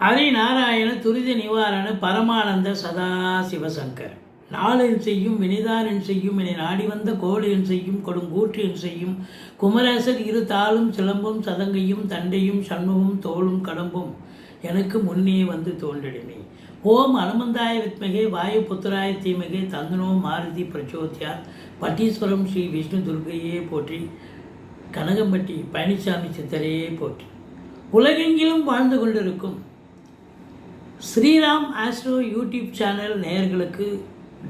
ஹரிநாராயண துரித நிவாரண பரமானந்த சதா சிவசங்கர் நாளின் செய்யும் வினிதாரன் செய்யும் என நாடி வந்த கோளென் செய்யும் கொடுங்கூற்றியன் செய்யும் குமரேசர் இரு தாளும் சிலம்பும் சதங்கையும் தண்டையும் சண்முகம் தோளும் கடம்பும் எனக்கு முன்னே வந்து தோன்றிடுமே. ஓம் அனுமந்தாய வித்மகே வாயு புத்திராய தீமகே தந்தனோ மாருதி பிரச்சோத்யா. பட்டீஸ்வரம் ஸ்ரீ விஷ்ணு துர்கையே போற்றி கனகம்பட்டி பழனிசாமி சித்தரையே போற்றி. உலகெங்கிலும் வாழ்ந்து கொண்டிருக்கும் ஸ்ரீராம் ஆஸ்ட்ரோ யூடியூப் சேனல் நேயர்களுக்கு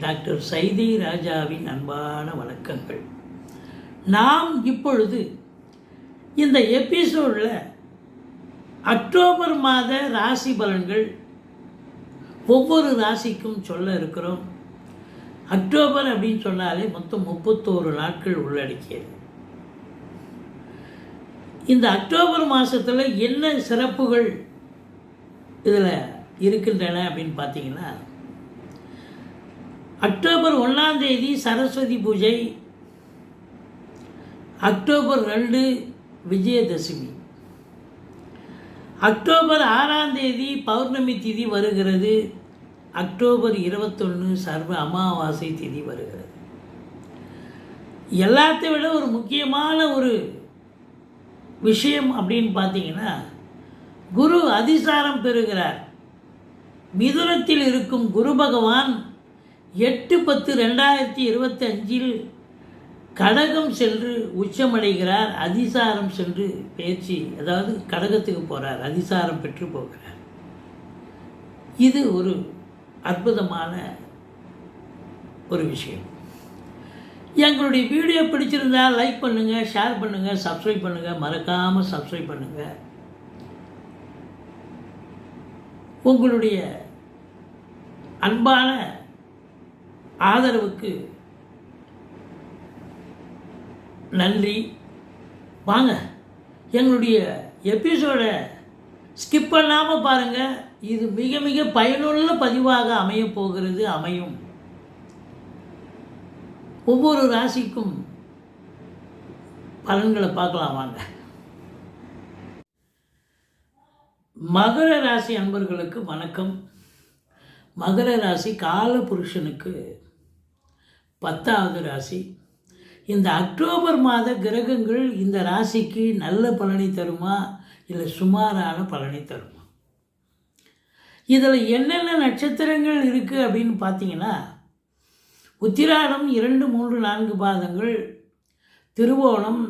டாக்டர் சைதி ராஜாவின் அன்பான வணக்கங்கள். நாம் இப்பொழுது இந்த எபிசோடில் அக்டோபர் மாத ராசி பலன்கள் ஒவ்வொரு ராசிக்கும் சொல்ல இருக்கிறோம். அக்டோபர் அப்படின்னு சொன்னாலே மொத்தம் முப்பத்தோரு நாட்கள் உள்ளடக்கியது. இந்த அக்டோபர் மாதத்தில் என்ன சிறப்புகள் இதில் இருக்கின்றன அப்படின்னு பார்த்தீங்கன்னா அக்டோபர் ஒன்றாம் தேதி சரஸ்வதி பூஜை அக்டோபர் ரெண்டு விஜயதசமி. அக்டோபர் ஆறாம் தேதி பௌர்ணமி திதி வருகிறது. அக்டோபர் இருபத்தொன்று சர்வ அமாவாசை திதி வருகிறது. எல்லாத்தை விட ஒரு முக்கியமான ஒரு விஷயம் அப்படின்னு பார்த்தீங்கன்னா குரு அதிசாரம் பெறுகிறார். மிதுனத்தில் இருக்கும் குரு பகவான் எட்டு பத்து ரெண்டாயிரத்தி இருபத்தி அஞ்சில் கடகம் சென்று உச்சமடைகிறார் அதிசாரம் சென்று பேச்சு அதாவது கடகத்துக்கு போகிறார் அதிசாரம் பெற்று போகிறார். இது ஒரு அற்புதமான ஒரு விஷயம். எங்களுடைய வீடியோ பிடிச்சிருந்தால் லைக் பண்ணுங்கள் ஷேர் பண்ணுங்கள் சப்ஸ்கிரைப் பண்ணுங்கள் மறக்காமல் சப்ஸ்கிரைப் பண்ணுங்கள் உங்களுடைய அன்பான ஆதரவுக்கு நன்றி. வாங்க எங்களுடைய எபிசோடை ஸ்கிப் பண்ணாமல் பாருங்கள் இது மிக மிக பயனுள்ள பதிவாக அமையப் போகிறது அமையும். ஒவ்வொரு ராசிக்கும் பலன்களை பார்க்கலாம் வாங்க. மகர ராசி அன்பர்களுக்கு வணக்கம். மகர ராசி கால புருஷனுக்கு பத்தாவது ராசி. இந்த அக்டோபர் மாத கிரகங்கள் இந்த ராசிக்கு நல்ல பலனை தருமா? இல்லை சுமாரான பலனை தருமா? இதில் என்னென்ன நட்சத்திரங்கள் இருக்குது அப்படின்னு பார்த்தீங்கன்னா உத்திராடம் இரண்டு மூன்று நான்கு பாதங்கள் திருவோணம்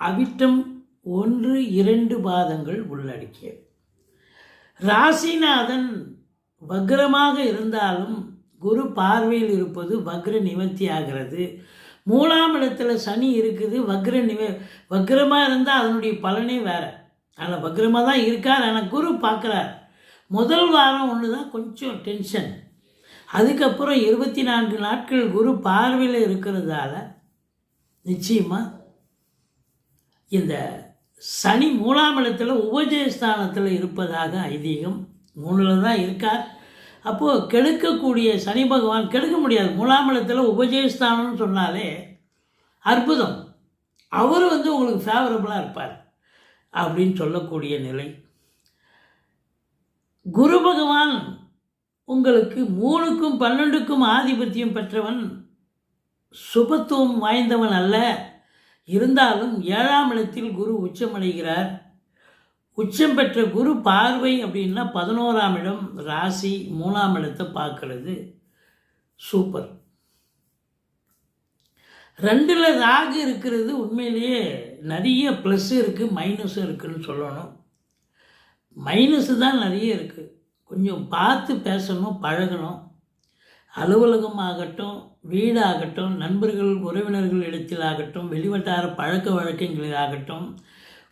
அவிட்டம் ஒன்று இரண்டு பாதங்கள் உள்ளடக்கியது. ராசிநாதன் வக்ரமாக இருந்தாலும் குரு பார்வையில் இருப்பது வக்ர நிவர்த்தி ஆகிறது. மூணாம் இடத்துல சனி இருக்குது வக்ர நிவ வக்ரமாக இருந்தால் அதனுடைய பலனே வேறு. அதில் வக்ரமாக தான் இருக்கார் ஆனால் குரு பார்க்குறார். முதல் வாரம் ஒன்று தான் கொஞ்சம் டென்ஷன் அதுக்கப்புறம் இருபத்தி நான்கு நாட்கள் குரு பார்வையில் இருக்கிறதால நிச்சயமாக இந்த சனி மூலாம் இடத்துல உபஜயஸ்தானத்தில் இருப்பதாக ஐதீகம் மூணில் தான் இருக்கார். அப்போது கெடுக்கக்கூடிய சனி பகவான் கெடுக்க முடியாது. மூணாம் இடத்துல உபஜயஸ்தானம்னு சொன்னாலே அற்புதம். அவர் வந்து உங்களுக்கு ஃபேவரபுளாக இருப்பார் அப்படின்னு சொல்லக்கூடிய நிலை. குரு பகவான் உங்களுக்கு மூணுக்கும் பன்னெண்டுக்கும் ஆதிபத்தியம் பெற்றவன் சுபத்துவம் வாய்ந்தவன் அல்ல. இருந்தாலும் ஏழாம் இடத்தில் குரு உச்சமடைகிறார் உச்சம் பெற்ற குரு பார்வை அப்படின்னா பதினோராம் இடம் ராசி மூணாம் இடத்தை பார்க்கறது. சூப்பர். ரெண்டில் ராகு இருக்கிறது உண்மையிலேயே நிறைய ப்ளஸ் இருக்குது மைனஸும் இருக்குதுன்னு சொல்லணும். மைனஸு தான் நிறைய இருக்குது கொஞ்சம் பார்த்து பேசணும் பழகணும். அலுவலகம் ஆகட்டும் வீடாகட்டும் நண்பர்கள் உறவினர்கள் இடத்தில் ஆகட்டும் வெளிவட்டார பழக்க வழக்கங்களில் ஆகட்டும்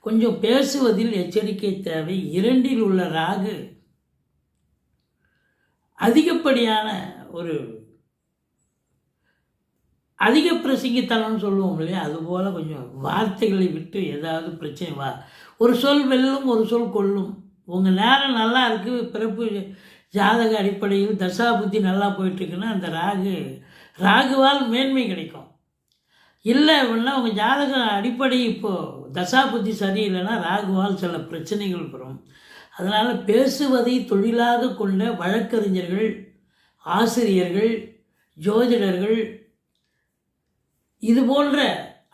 கொஞ்சம் பேசுவதில் எச்சரிக்கை தேவை. இரண்டில் உள்ள ராகு அதிகப்படியான ஒரு அதிக பிரசங்கித்தனம்னு சொல்லுவோம் இல்லையா? அதுபோல் கொஞ்சம் வார்த்தைகளை விட்டு ஏதாவது பிரச்சனை வா ஒரு சொல் வெல்லும் ஒரு சொல் கொல்லும் உங்கள் நேரம் நல்லா இருக்குது பிறப்பு ஜாதக அடிப்படையில் தசா புத்தி நல்லா போயிட்டுருக்குன்னா அந்த ராகு ராகுவால் மேன்மை கிடைக்கும். இல்லை அப்படின்னா உங்கள் ஜாதக அடிப்படை இப்போது தசா புத்தி சரியில்லைன்னா ராகுவால் சில பிரச்சனைகள் வரும். அதனால் பேசுவதை தொழிலாக கொண்ட வழக்கறிஞர்கள் ஆசிரியர்கள் ஜோதிடர்கள் இது போன்ற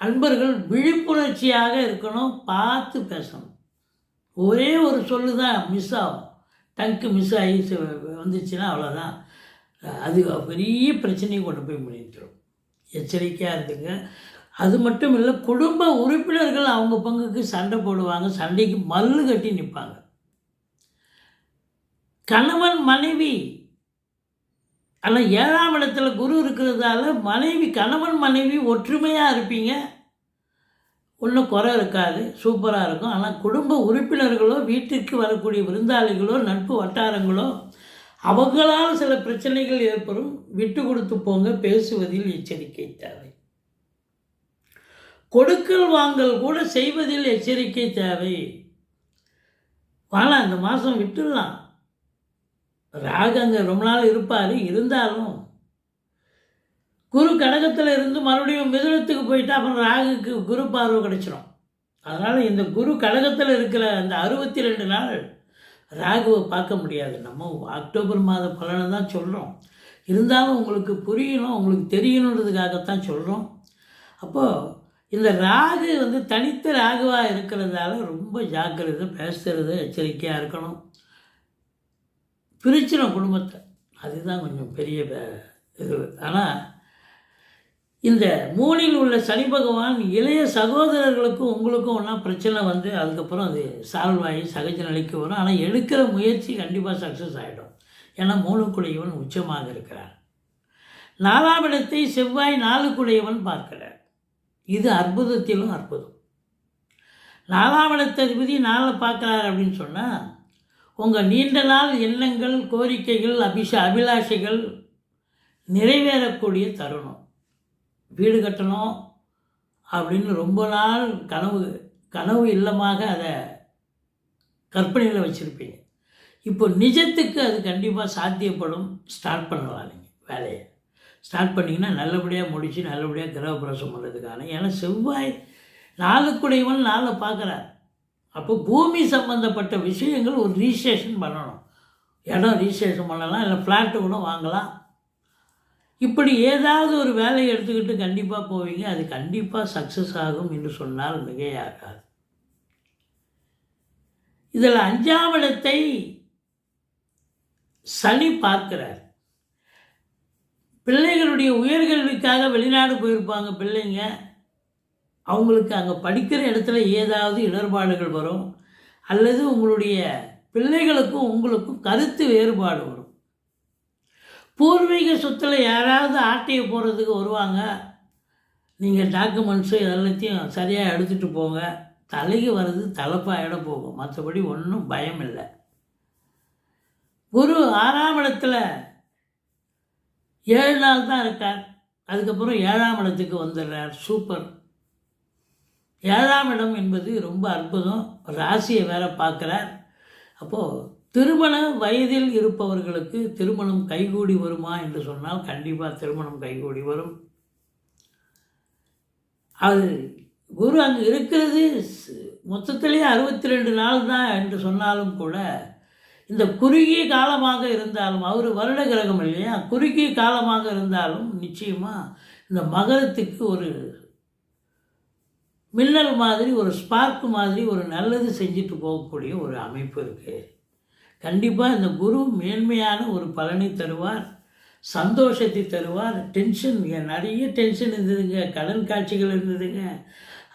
அன்பர்கள் விழிப்புணர்ச்சியாக இருக்கணும் பார்த்து பேசணும். ஒரே ஒரு சொல்லு தான் மிஸ் ஆகும். டங்கு மிஸ் ஆகி வந்துச்சுன்னா அவ்வளோதான் அது பெரிய பிரச்சனையை கொண்டு போய் முடிஞ்சிடும் எச்சரிக்கையாக இருந்துங்க. அது மட்டும் இல்லை குடும்ப உறுப்பினர்கள் அவங்க பங்குக்கு சண்டை போடுவாங்க. சண்டைக்கு மல்லு கட்டி நிற்பாங்க கணவன் மனைவி. ஆனால் ஏழாம் இடத்துல குரு இருக்கிறதால மனைவி கணவன் மனைவி ஒற்றுமையாக இருப்பீங்க. ஒன்றும் குறை இருக்காது சூப்பராக இருக்கும். ஆனால் குடும்ப உறுப்பினர்களோ வீட்டிற்கு வரக்கூடிய விருந்தாளிகளோ நட்பு வட்டாரங்களோ அவங்களால் சில பிரச்சனைகள் ஏற்படும். விட்டு கொடுத்து போங்க பேசுவதில் எச்சரிக்கை தேவை. கொடுக்கல் வாங்கல் கூட செய்வதில் எச்சரிக்கை தேவை. வாழலாம் இந்த மாதம் விட்டுடலாம். ராக அங்கே ரொம்ப நாள் இருப்பார். இருந்தாலும் குரு கடகத்தில் இருந்து மறுபடியும் மிதுனத்துக்கு போயிட்டா அப்புறம் ராகுக்கு குரு பார்வை கிடைச்சிரும். அதனால் இந்த குரு கடகத்தில் இருக்கிற அந்த அறுபத்தி ரெண்டு நாள் ராகுவை பார்க்க முடியாது. நம்ம அக்டோபர் மாத பலனை தான் சொல்கிறோம் இருந்தாலும் உங்களுக்கு புரியணும் உங்களுக்கு தெரியணுன்றதுக்காகத்தான் சொல்கிறோம் அப்போது இந்த ராகு வந்து தனித்த ராகுவாக இருக்கிறதால ரொம்ப ஜாக்கிரதை பேசுறது எச்சரிக்கையாக இருக்கணும். பிரிச்சிடும் குடும்பத்தை. அதுதான் கொஞ்சம் பெரிய இது. ஆனால் இந்த மூணில் உள்ள சனி பகவான் இளைய சகோதரர்களுக்கும் உங்களுக்கும் ஒன்றா பிரச்சனை வந்து அதுக்கப்புறம் அது சால்வ் ஆகி சகஜ நிலைக்கு வரும். ஆனால் எடுக்கிற முயற்சி கண்டிப்பாக சக்ஸஸ் ஆகிடும் ஏன்னா மூணுக்குடையவன் உச்சமாக இருக்கிறார் நாலாம் இடத்தை செவ்வாய் நாலுக்குடையவன் பார்க்கிறார். இது அற்புதத்திலும் அற்புதம். நாலாம் இடத்ததிபதி நாளை பார்க்குறாரு அப்படின்னு சொன்னால் உங்கள் நீண்ட நாள் எண்ணங்கள் கோரிக்கைகள் அபிஷ அபிலாஷைகள் நிறைவேறக்கூடிய தருணம். வீடு கட்டணும் அப்படின்னு ரொம்ப நாள் கனவு கனவு இல்லமாக அதை கற்பனையில் வச்சுருப்பீங்க. இப்போ நிஜத்துக்கு அது கண்டிப்பாக சாத்தியப்படும் ஸ்டார்ட் பண்ணலாம் நீங்கள் வேலையை. ஸ்டார்ட் பண்ணிங்கன்னா நல்லபடியாக முடித்து நல்லபடியாக கிரகப்பிரசம் பண்ணுறதுக்கான ஏன்னா செவ்வாய் நாளுக்குடையவன் நாளை பார்க்குறார். அப்போ பூமி சம்மந்தப்பட்ட விஷயங்கள் ஒரு ரிஜிஸ்ட்ரேஷன் பண்ணணும். இடம் ரிஜிஸ்ட்ரேஷன் பண்ணலாம் இல்லை ஃப்ளாட்டு கூட வாங்கலாம். இப்படி ஏதாவது ஒரு வேலையை எடுத்துக்கிட்டு கண்டிப்பாக போவீங்க. அது கண்டிப்பாக சக்ஸஸ் ஆகும் என்று சொன்னால் மிகையாகாது. இதில் அஞ்சாம் இடத்தை சனி பார்க்கிறார். பிள்ளைகளுடைய உயர்கல்விக்காக வெளிநாடு போயிருப்பாங்க பிள்ளைங்க. அவங்களுக்கு அங்கே படிக்கிற இடத்துல ஏதாவது இடர்பாடுகள் வரும். அல்லது உங்களுடைய பிள்ளைகளுக்கும் உங்களுக்கும் கருத்து வேறுபாடு வரும். பூர்வீக சொத்தில் யாராவது ஆட்டையை போடுறதுக்கு வருவாங்க. நீங்கள் டாக்குமெண்ட்ஸு எல்லாத்தையும் சரியாக எடுத்துகிட்டு போங்க. தலைக்கு வர்றது தலைப்பாயிட போகும். மற்றபடி ஒன்றும் பயம் இல்லை. குரு ஆறாம் இடத்துல ஏழு நாள் தான் இருக்கார். அதுக்கப்புறம் ஏழாம் இடத்துக்கு வந்துடுறார். சூப்பர். ஏழாம் இடம் என்பது ரொம்ப அற்புதம். ராசியை வேற பார்க்குறார். அப்போது திருமண வயதில் இருப்பவர்களுக்கு திருமணம் கைகூடி வருமா என்று சொன்னால் கண்டிப்பாக திருமணம் கைகூடி வரும். அது குரு அங்கே இருக்கிறது மொத்தத்திலேயே அறுபத்தி ரெண்டு நாள் தான் என்று சொன்னாலும் கூட இந்த குறுகிய காலமாக இருந்தாலும் அவர் வருட கிரகம் இல்லையா? குறுகிய காலமாக இருந்தாலும் நிச்சயமாக இந்த மகரத்துக்கு ஒரு மின்னல் மாதிரி ஒரு ஸ்பார்க் மாதிரி ஒரு நல்லது செஞ்சுட்டு போகக்கூடிய ஒரு அமைப்பு இருக்குது கண்டிப்பாக இந்த குரு மேன்மையான ஒரு பலனை தருவார் சந்தோஷத்தை தருவார் டென்ஷன் நிறைய டென்ஷன் இருந்ததுங்க கடன் காட்சிகள் இருந்ததுங்க.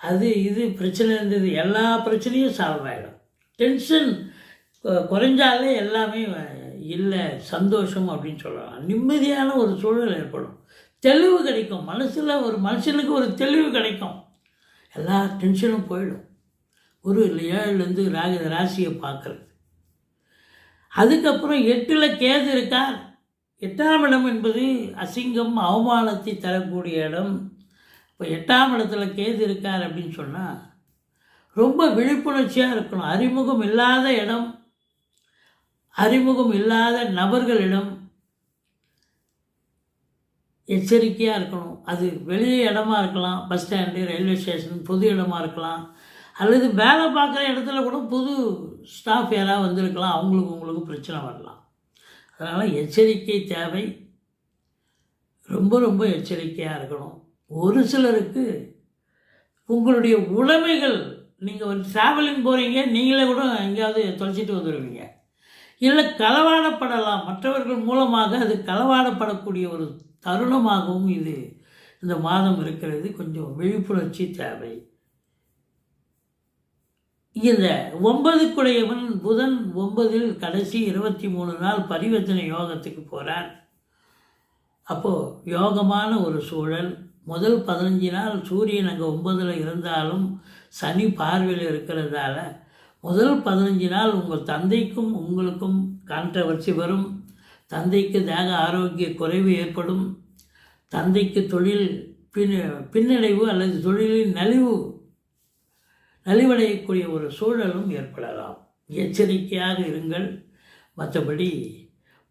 அது இது பிரச்சனை இருந்தது எல்லா பிரச்சனையும் சால்வ் ஆகிடும் டென்ஷன் கொ- குறைஞ்சாலே எல்லாமே இல்லை சந்தோஷம் அப்படின்னு சொல்லலாம். நிம்மதியான ஒரு சூழல் ஏற்படும். தெளிவு கிடைக்கும். மனசில் ஒரு மனுஷனுக்கு ஒரு தெளிவு கிடைக்கும். எல்லா டென்ஷனும் போயிடும். ஒரு ஏழுலேருந்து ராக ராசியை பார்க்குறது அதுக்கப்புறம் எட்டில் கேது இருக்கார். எட்டாம் இடம் என்பது அசிங்கம் அவமானத்தை தரக்கூடிய இடம். இப்போ எட்டாம் இடத்துல கேது இருக்கார் அப்படின்னு சொன்னால் ரொம்ப விழிப்புணர்ச்சியாக இருக்கணும். அறிமுகம் இல்லாத இடம் அறிமுகம் இல்லாத நபர்களிடம் எச்சரிக்கையாக இருக்கணும். அது வெளியே இடமா இருக்கலாம். பஸ் ஸ்டாண்டு ரயில்வே ஸ்டேஷன் பொது இடமா இருக்கலாம். அல்லது வேலை பார்க்குற இடத்துல கூட புது ஸ்டாஃப் யாராவது வந்திருக்கலாம் அவங்களுக்கு உங்களுக்கு பிரச்சனை வரலாம். அதனால் எச்சரிக்கை தேவை. ரொம்ப ரொம்ப எச்சரிக்கையாக இருக்கணும். ஒரு சிலருக்கு உங்களுடைய உடைமைகள் நீங்கள் ஒரு ட்ராவலிங் போகிறீங்க நீங்களே கூட எங்கேயாவது தொலைச்சிட்டு வந்துடுவீங்க இல்லை களவாடப்படலாம். மற்றவர்கள் மூலமாக அது களவாடப்படக்கூடிய ஒரு தருணமாகவும் இது இந்த மாதம் இருக்கிறது. கொஞ்சம் விழிப்புணர்ச்சி தேவை. இந்த ஒன்பதுக்குடையவன் புதன் ஒன்பதில் கடைசி இருபத்தி மூணு நாள் பரிவர்த்தனை யோகத்துக்கு போகிறார் அப்போது யோகமான ஒரு சூழல். முதல் பதினஞ்சு நாள் சூரியன் அங்கே ஒன்பதில் இருந்தாலும் சனி பார்வையில் இருக்கிறதால முதல் பதினஞ்சு நாள் உங்கள் தந்தைக்கும் உங்களுக்கும் கான்ட்ரவர்சி வரும். தந்தைக்கு தேக ஆரோக்கிய குறைவு ஏற்படும். தந்தைக்கு தொழில் பின் பின்னடைவு அல்லது தொழிலின் நலிவு நலிவடையக்கூடிய ஒரு சூழலும் ஏற்படலாம். எச்சரிக்கையாக இருங்கள். மற்றபடி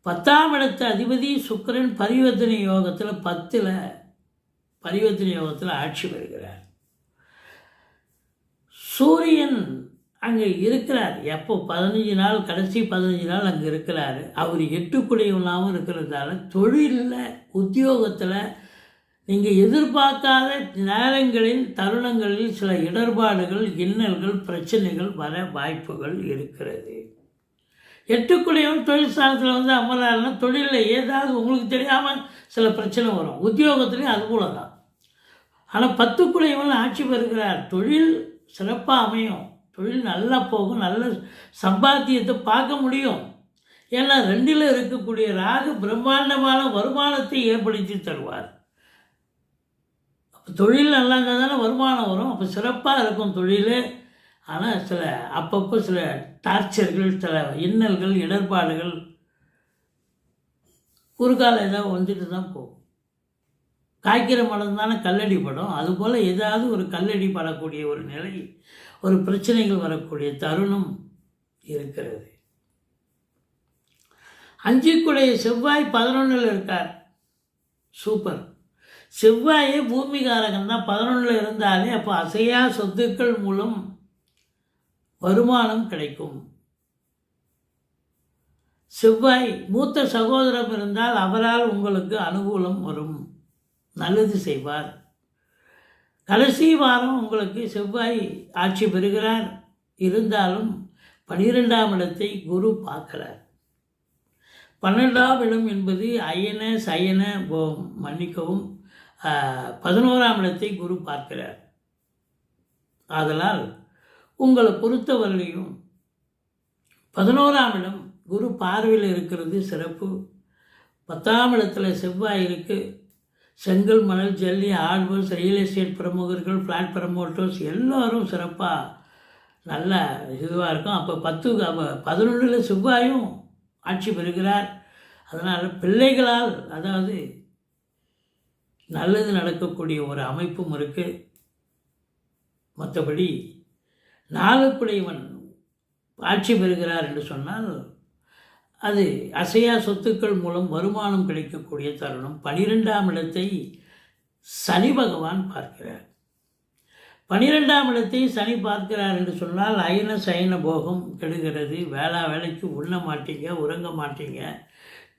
பத்தாம் இடத்த அதிபதி சுக்கிரன் பரிவர்த்தனை யோகத்தில் பத்தில் பரிவர்த்தனை யோகத்தில் ஆட்சி பெறுகிறார். சூரியன் அங்கே இருக்கிறார். எப்போ? பதினஞ்சு நாள் கடைசி பதினஞ்சு நாள் அங்கே இருக்கிறார். அவர் எட்டுக்குடையவனாகவும் இருக்கிறதால தொழிலில் உத்தியோகத்தில் நீங்கள் எதிர்பார்க்காத நேரங்களில் தருணங்களில் சில இடர்பாடுகள் இன்னல்கள் பிரச்சனைகள் வர வாய்ப்புகள் இருக்கிறது. எட்டுக்குள்ளேயும் தொழில் ஸ்தானத்தில் வந்து அமர்றாருன்னா தொழிலில் ஏதாவது உங்களுக்கு தெரியாமல் சில பிரச்சனை வரும். உத்தியோகத்துலேயும் அது போல தான். ஆனால் பத்துக்குள்ளேயும் ஆட்சி பெறுகிறார். தொழில் சிறப்பாக அமையும். தொழில் நல்லா போகும் நல்ல சம்பாத்தியத்தை பார்க்க முடியும். ஏன்னா ரெண்டில் இருக்கக்கூடிய ராகு பிரம்மாண்டமான வருமானத்தை ஏற்படுத்தி தருவார். தொழில் தொழில் இருந்தால் தானே வருமானம் வரும். அப்போ சிறப்பாக இருக்கும் தொழில். ஆனால் சில அப்பப்போ சில டார்ச்சர்கள் சில இன்னல்கள் இடர்பாடுகள் குறுக்கால ஏதாவது வந்துட்டு தான் போகும். காய்க்கிற மடம் தானே கல்லடி படம். அதுபோல் ஏதாவது ஒரு கல்லடி படக்கூடிய ஒரு நிலை ஒரு பிரச்சனைகள் வரக்கூடிய தருணம் இருக்கிறது. அஞ்சுக்குடைய செவ்வாய் பதினொன்றில் இருக்கார். சூப்பர். செவ்வாயே பூமிகாரகன் தான். பதினொன்றில் இருந்தாலே அப்போ அசையா சொத்துக்கள் மூலம் வருமானம் கிடைக்கும். செவ்வாய் மூத்த சகோதரம் இருந்தால் அவரால் உங்களுக்கு அனுகூலம் வரும். நல்லது செய்வார். கடைசி வாரம் உங்களுக்கு செவ்வாய் ஆட்சி பெறுகிறார். இருந்தாலும் பனிரெண்டாம் இடத்தை குரு பார்க்கிறார். பன்னெண்டாம் இடம் என்பது அயன சயன மன்னிக்கவும். பதினோராம் இடத்தை குரு பார்க்கிறார். ஆதலால் உங்களை பொறுத்தவரையும் பதினோராம் இடம் குரு பார்வையில் இருக்கிறது சிறப்பு. பத்தாம் இடத்துல செவ்வாய் இருக்குது செங்கல் மணல் ஜல்லி ஆழ்வர்ஸ் ரியல் எஸ்டேட் பிரமுகர்கள் ஃப்ளாட் ப்ரமோட்டர்ஸ் எல்லோரும் சிறப்பாக நல்ல இதுவாக இருக்கும். அப்போ பத்து பதினொன்றில் செவ்வாயும் ஆட்சி பெறுகிறார். அதனால் பிள்ளைகளால் அதாவது நல்லது நடக்கக்கூடிய ஒரு அமைப்பும் இருக்குது மற்றபடி நாலுக்குடையவன் ஆட்சி பெறுகிறார் என்று சொன்னால் அது அசையா சொத்துக்கள் மூலம் வருமானம் கிடைக்கக்கூடிய தருணம் பனிரெண்டாம் இடத்தை சனி பகவான் பார்க்கிறார். பனிரெண்டாம் இடத்தை சனி பார்க்கிறார் என்று சொன்னால் அயன சயன போகம் கெடுகிறது. வேளா வேலைக்கு உண்ண மாட்டீங்க உறங்க மாட்டீங்க.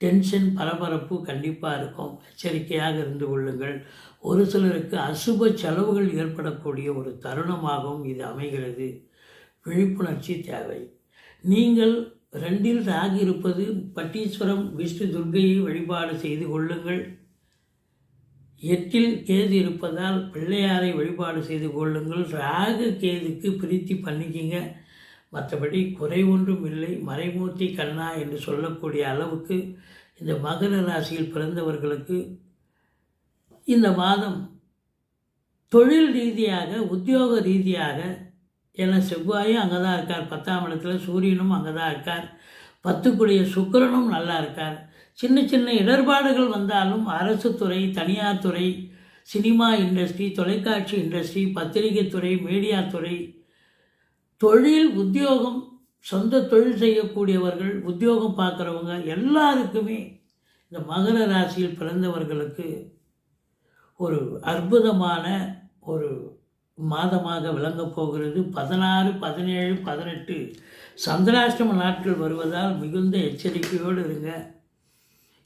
டென்ஷன் பரபரப்பு கண்டிப்பாக இருக்கும். எச்சரிக்கையாக இருந்து கொள்ளுங்கள். ஒரு சிலருக்கு அசுப செலவுகள் ஏற்படக்கூடிய ஒரு தருணமாகவும் இது அமைகிறது. விழிப்புணர்ச்சி தேவை. நீங்கள் ரெண்டில் ராகி இருப்பது பட்டீஸ்வரம் விஷ்ணு துர்கையை வழிபாடு செய்து கொள்ளுங்கள். எட்டில் கேது இருப்பதால் பிள்ளையாரை வழிபாடு செய்து கொள்ளுங்கள். ராகு கேதுக்கு பிரீத்தி பண்ணிக்கிங்க. மற்றபடி குறை ஒன்றும் இல்லை. மறைமூர்த்தி கண்ணா என்று சொல்லக்கூடிய அளவுக்கு இந்த மகர ராசியில் பிறந்தவர்களுக்கு இந்த மாதம் தொழில் ரீதியாக உத்தியோக ரீதியாக ஏன்னா செவ்வாயும் அங்கே தான் இருக்கார். பத்தாம் இடத்துல சூரியனும் அங்கே தான் இருக்கார். பத்துக்குடிய சுக்கிரனும் நல்லா இருக்கார். சின்ன சின்ன இடர்பாடுகள் வந்தாலும் அரசு துறை தனியார் துறை சினிமா இண்டஸ்ட்ரி தொலைக்காட்சி இண்டஸ்ட்ரி பத்திரிகை துறை மீடியா துறை தொழில் உத்தியோகம் சொந்த தொழில் செய்யக்கூடியவர்கள் உத்தியோகம் பார்க்குறவங்க எல்லாருக்குமே இந்த மகர ராசியில் பிறந்தவர்களுக்கு ஒரு அற்புதமான ஒரு மாதமாக விளங்கப் போகிறது. பதினாறு பதினேழு பதினெட்டு சந்திராஷ்டம நாட்கள் வருவதால் மிகுந்த எச்சரிக்கையோடு இருங்க.